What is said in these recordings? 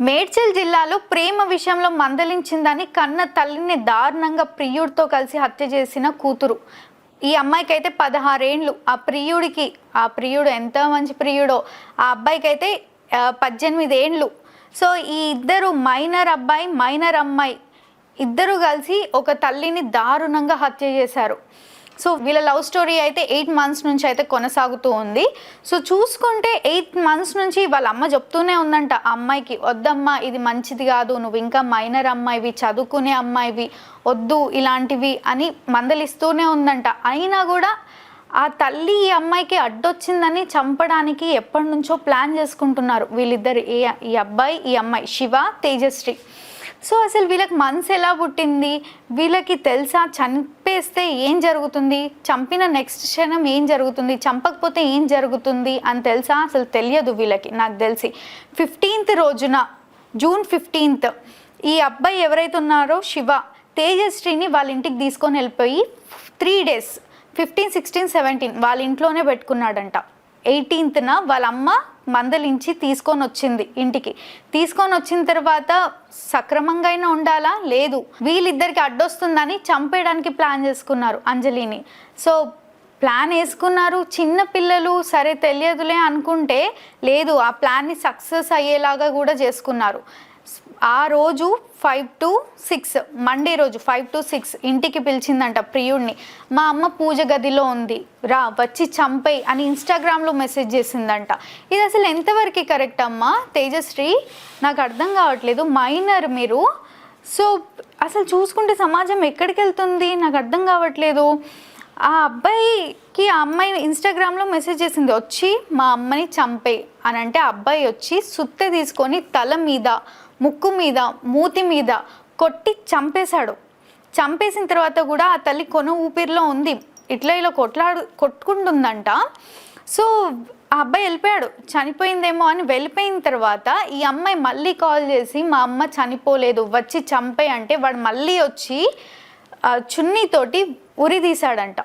మేడ్చల్ జిల్లాలో ప్రేమ విషయంలో మందలించిందని కన్న తల్లిని దారుణంగా ప్రియుడితో కలిసి హత్య చేసిన కూతురు. ఈ అమ్మాయికి అయితే పదహారేండ్లు. ఆ ప్రియుడికి ఆ ప్రియుడు ఎంత మంచి ప్రియుడో ఆ అబ్బాయికి అయితే పద్దెనిమిది ఏండ్లు సో ఈ ఇద్దరు మైనర్ అబ్బాయి మైనర్ అమ్మాయి ఇద్దరు కలిసి ఒక తల్లిని దారుణంగా హత్య చేశారు. సో వీళ్ళ లవ్ స్టోరీ అయితే ఎయిట్ మంత్స్ నుంచి అయితే కొనసాగుతూ ఉంది. సో చూసుకుంటే ఎయిట్ మంత్స్ నుంచి వాళ్ళ అమ్మ చెప్తూనే ఉందంట ఆ అమ్మాయికి వద్దమ్మా ఇది మంచిది కాదు నువ్వు ఇంకా మైనర్ అమ్మాయివి చదువుకునే అమ్మాయివి వద్దు ఇలాంటివి అని మందలిస్తూనే ఉందంట. అయినా కూడా ఆ తల్లి ఈ అమ్మాయికి అడ్డొచ్చిందని చంపడానికి ఎప్పటి నుంచో ప్లాన్ చేసుకుంటున్నారు వీళ్ళిద్దరు ఈ ఈ అబ్బాయి ఈ అమ్మాయి శివ తేజశ్రీ. సో అసలు వీళ్ళకి మనసు ఎలా పుట్టింది? వీళ్ళకి తెలుసా? చంపేస్తే ఏం జరుగుతుంది? చంపిన నెక్స్ట్ క్షణం ఏం జరుగుతుంది? చంపకపోతే ఏం జరుగుతుంది? అని తెలుసా? అసలు తెలియదు వీళ్ళకి నాకు తెలిసి. ఫిఫ్టీన్త్ రోజున జూన్ ఫిఫ్టీన్త్ ఈ అబ్బాయి ఎవరైతే ఉన్నారో? శివ. తేజశ్రీని వాళ్ళ ఇంటికి తీసుకొని వెళ్ళిపోయి three days fifteen sixteen seventeen వాళ్ళ ఇంట్లోనే పెట్టుకున్నాడంట. ఎయిటీన్త్న వాళ్ళ అమ్మ మందలించి తీసుకొని వచ్చింది ఇంటికి. తీసుకొని వచ్చిన తర్వాత సక్రమంగా అయినా ఉండాలా? లేదు. వీళ్ళిద్దరికి అడ్డొస్తుందని చంపేయడానికి ప్లాన్ చేసుకున్నారు అంజలిని. సో ప్లాన్ వేసుకున్నారు. చిన్న పిల్లలు సరే తెలియదులే అనుకుంటే లేదు ఆ ప్లాన్ని సక్సెస్ అయ్యేలాగా కూడా చేసుకున్నారు. ఆ రోజు ఫైవ్ టు సిక్స్ మండే రోజు ఫైవ్ టు సిక్స్ ఇంటికి పిలిచిందంట ప్రియుడిని మా అమ్మ పూజ గదిలో ఉంది రా వచ్చి చంపే అని ఇన్స్టాగ్రామ్లో మెసేజ్ చేసిందంట. ఇది అసలు ఎంతవరకు కరెక్ట్ అమ్మా? తేజశ్రీ నాకు అర్థం కావట్లేదు మైనర్ మీరు. సో అసలు చూసుకుంటే సమాజం ఎక్కడికి వెళ్తుంది? నాకు అర్థం కావట్లేదు. ఆ అబ్బాయికి ఆ అమ్మాయి ఇన్స్టాగ్రామ్లో మెసేజ్ చేసింది వచ్చి మా అమ్మని చంపే అని అంటే అబ్బాయి వచ్చి సుత్తె తీసుకొని తల మీద ముక్కు మీద మూతి మీద కొట్టి చంపేశాడు. చంపేసిన తర్వాత కూడా ఆ తల్లి కొను ఊపిరిలో ఉంది. ఇట్లా ఇలా కొట్లాడు కొట్టుకుంటుందంట. సో ఆ అబ్బాయి వెళ్ళిపోయాడు. చనిపోయిందేమో అని వెళ్ళిపోయిన తర్వాత ఈ అమ్మాయి మళ్ళీ కాల్ చేసి మా అమ్మ చనిపోలేదు వచ్చి చంపే అంటే వాడు మళ్ళీ వచ్చి చున్నీతోటి ఉరి తీశాడంట.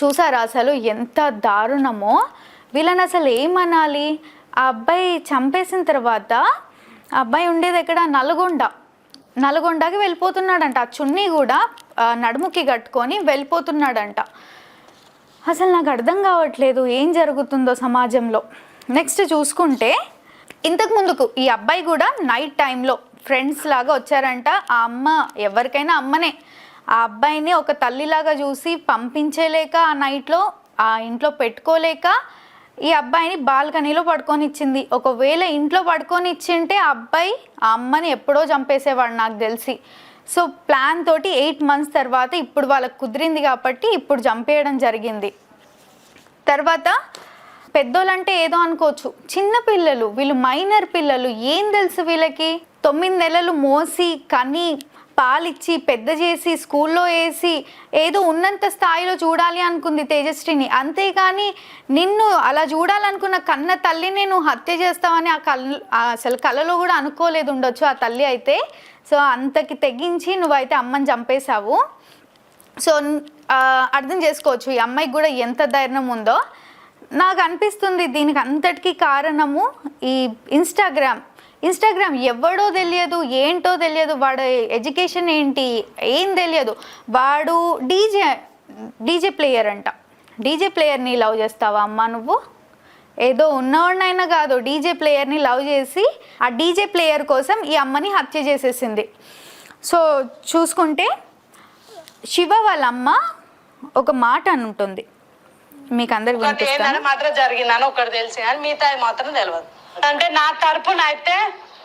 చూసారా అసలు ఎంత దారుణమో. వీళ్ళని అసలు ఏమనాలి? ఆ అబ్బాయి చంపేసిన తర్వాత ఆ అబ్బాయి ఉండేది ఎక్కడ? నల్గొండ. నల్గొండకి వెళ్ళిపోతున్నాడంట. ఆ చున్నీ కూడా నడుముకి కట్టుకొని వెళ్ళిపోతున్నాడంట. అసలు నాకు అర్థం కావట్లేదు. ఏం జరుగుతుందో సమాజంలో. నెక్స్ట్ చూసుకుంటే ఇంతకు ముందుకు ఈ అబ్బాయి కూడా నైట్ టైంలో ఫ్రెండ్స్ లాగా వచ్చారంట. ఆ అమ్మ ఎవరికైనా అమ్మనే. ఆ అబ్బాయిని ఒక తల్లిలాగా చూసి పంపించేలేక ఆ నైట్లో ఆ ఇంట్లో పెట్టుకోలేక ఈ అబ్బాయిని బాల్కనీలో పడుకొని ఇచ్చింది ఒకవేళ ఇంట్లో పడుకొని ఇచ్చింటే ఆ అబ్బాయి ఆ అమ్మని ఎప్పుడో చంపేసేవాడు నాకు తెలిసి. సో ప్లాన్ తోటి ఎయిట్ మంత్స్ తర్వాత ఇప్పుడు వాళ్ళకి కుదిరింది కాబట్టి ఇప్పుడు చంపేయడం జరిగింది. తర్వాత పెద్దోళ్ళంటే ఏదో అనుకోవచ్చు. చిన్న పిల్లలు వీళ్ళు మైనర్ పిల్లలు ఏం తెలుసు వీళ్ళకి? తొమ్మిది నెలలు మోసి కని పాలిచ్చి పెద్ద చేసి స్కూల్లో వేసి ఏదో ఉన్నంత స్థాయిలో చూడాలి అనుకుంది తేజశ్రీని. అంతేకాని నిన్ను అలా చూడాలనుకున్న కన్న తల్లిని నువ్వు హత్య చేస్తావని ఆ కల్ అసలు కలలో కూడా అనుకోలేదు ఉండొచ్చు ఆ తల్లి అయితే. సో అంతకి తెగించి నువ్వైతే అమ్మని చంపేశావు. సో అర్థం చేసుకోవచ్చు. ఈ అమ్మాయికి కూడా ఎంత ధైర్యం ఉందో. నాకు అనిపిస్తుంది దీనికి అంతటికీ కారణము ఈ ఇన్స్టాగ్రామ్ ఇన్స్టాగ్రామ్ ఎవడో తెలియదు ఏంటో తెలియదు వాడు ఎడ్యుకేషన్ ఏంటి ఏం తెలియదు. వాడు డీజే డీజే ప్లేయర్ అంట. డీజే ప్లేయర్ని లవ్ చేస్తావా అమ్మ నువ్వు? ఏదో ఉన్నవాడినైనా కాదు డీజే ప్లేయర్ని లవ్ చేసి ఆ డీజే ప్లేయర్ కోసం ఈ అమ్మని హత్య చేసేసింది. సో చూసుకుంటే శివ వాళ్ళ అమ్మ ఒక మాట అని ఉంటుంది మీకు ఏంటంటే మాత్రం జరిగిందని ఒకటి తెలిసి కానీ మిగతా మాత్రం తెలియదు అంటే నా తరపున అయితే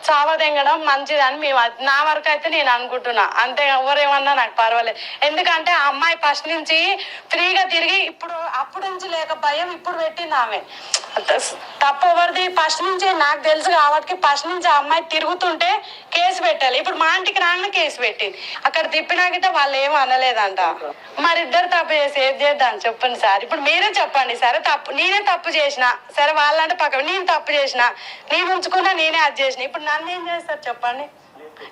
చావదెంగడం మంచిదని మేము నా వరకు అయితే నేను అనుకుంటున్నా. అంతే ఎవరేమన్నా నాకు పర్వాలేదు ఎందుకంటే ఆ అమ్మాయి ఫస్ట్ నుంచి ఫ్రీగా తిరిగి ఇప్పుడు అప్పుడు నుంచి లేక భయం ఇప్పుడు పెట్టింది ఆమె. తప్పు ఎవరిది ఫస్ట్ నుంచి నాకు తెలుసు కాబట్టి ఫస్ట్ నుంచి ఆ అమ్మాయి తిరుగుతుంటే కేసు పెట్టాలి. ఇప్పుడు మా ఇంటికి రాగానే కేసు పెట్టింది. అక్కడ తిప్పినాకట వాళ్ళు ఏం అనలేదంట. మరి ఇద్దరు తప్పు చేసి ఏం చేద్దాం? చెప్పండి సార్. ఇప్పుడు మీరే చెప్పండి. సరే తప్పు నేనే తప్పు చేసిన. సరే వాళ్ళంటే పక్క నేను తప్పు చేసిన. నేను ఉంచుకున్నా నేనే అది చేసిన. ఇప్పుడు నన్ను ఏం చేస్తారు చెప్పండి?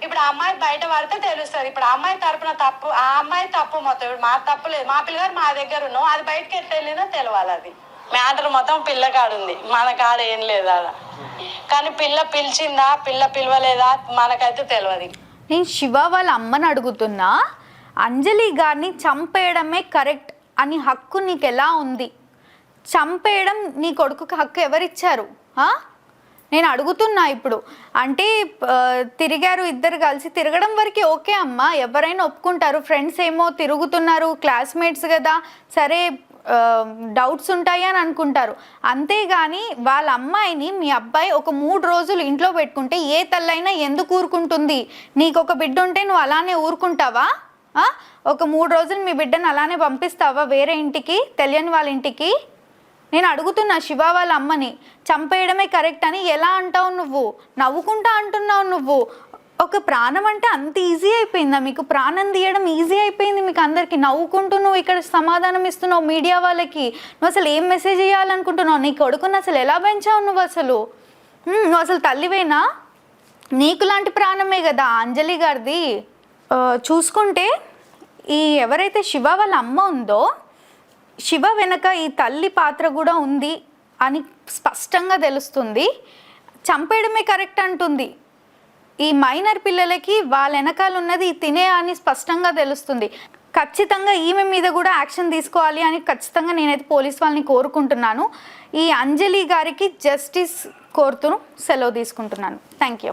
ఇప్పుడు అమ్మాయి బయట పడితే తెలుస్తుంది. ఇప్పుడు అమ్మాయి తరపున తప్పు ఆ అమ్మాయి తప్పు మొత్తం. ఇప్పుడు మా తప్పు లేదు. మా పిల్లగారు మా దగ్గర ఉన్నాం అది బయటకి ఎట్లా వెళ్ళినా తెలవాలి అది. మ్యాటర్ మొత్తం పిల్ల కాడుంది. మన కాడ ఏం లేదు అలా కానీ పిల్ల పిలిచిందా పిల్ల పిలవలేదా మనకైతే తెలియదు నేను శివ వాళ్ళ అమ్మని అడుగుతున్నా అంజలి గారిని చంపేయడమే కరెక్ట్ అని హక్కు నీకు ఎలా ఉంది? చంపేయడం నీ కొడుకుకి హక్కు ఎవరిచ్చారు? నేను అడుగుతున్నా ఇప్పుడు. అంటే తిరిగారు ఇద్దరు కలిసి తిరగడం వరకు ఓకే అమ్మా. ఎవరైనా ఒప్పుకుంటారు. ఫ్రెండ్స్ ఏమో తిరుగుతున్నారు. క్లాస్మేట్స్ కదా. సరే డౌట్స్ ఉంటాయి అని అనుకుంటారు. అంతేగాని వాళ్ళ అమ్మాయిని మీ అబ్బాయి ఒక మూడు రోజులు ఇంట్లో పెట్టుకుంటే ఏ తల్లైనా ఎందుకు ఊరుకుంటుంది? నీకు ఒక బిడ్డ ఉంటే నువ్వు అలానే ఊరుకుంటావా? ఒక మూడు రోజులు మీ బిడ్డను అలానే పంపిస్తావా వేరే ఇంటికి తెలియని వాళ్ళ ఇంటికి? నేను అడుగుతున్నా శివ వాళ్ళ అమ్మని చంపేయడమే కరెక్ట్ అని ఎలా అంటావు నువ్వు? నవ్వుకుంటా అంటున్నావు నువ్వు. ఒక ప్రాణం అంటే అంత ఈజీ అయిపోయిందా? మీకు ప్రాణం తీయడం ఈజీ అయిపోయింది మీకు అందరికీ? నవ్వుకుంటూ నువ్వు ఇక్కడ సమాధానం ఇస్తున్నావు మీడియా వాళ్ళకి. నువ్వు అసలు ఏం మెసేజ్ చేయాలనుకుంటున్నావు నీ కొడుకుని అసలు ఎలా పెంచావు నువ్వు అసలు? నువ్వు అసలు తల్లివేనా? నీకు లాంటి ప్రాణమే కదా అంజలి గారిది. చూసుకుంటే ఈ ఎవరైతే శివ వాళ్ళ అమ్మ ఉందో శివ వెనక ఈ తల్లి పాత్ర కూడా ఉంది అని స్పష్టంగా తెలుస్తుంది. చంపేయడమే కరెక్ట్ అంటుంది. ఈ మైనర్ పిల్లలకి వాళ్ళ వెనకాల ఉన్నది తినే అని స్పష్టంగా తెలుస్తుంది. ఖచ్చితంగా ఈమె మీద కూడా యాక్షన్ తీసుకోవాలి అని ఖచ్చితంగా నేనైతే పోలీస్ వాళ్ళని కోరుకుంటున్నాను. ఈ అంజలి గారికి జస్టిస్ కోరుతూ సెలవు తీసుకుంటున్నాను. Thank you.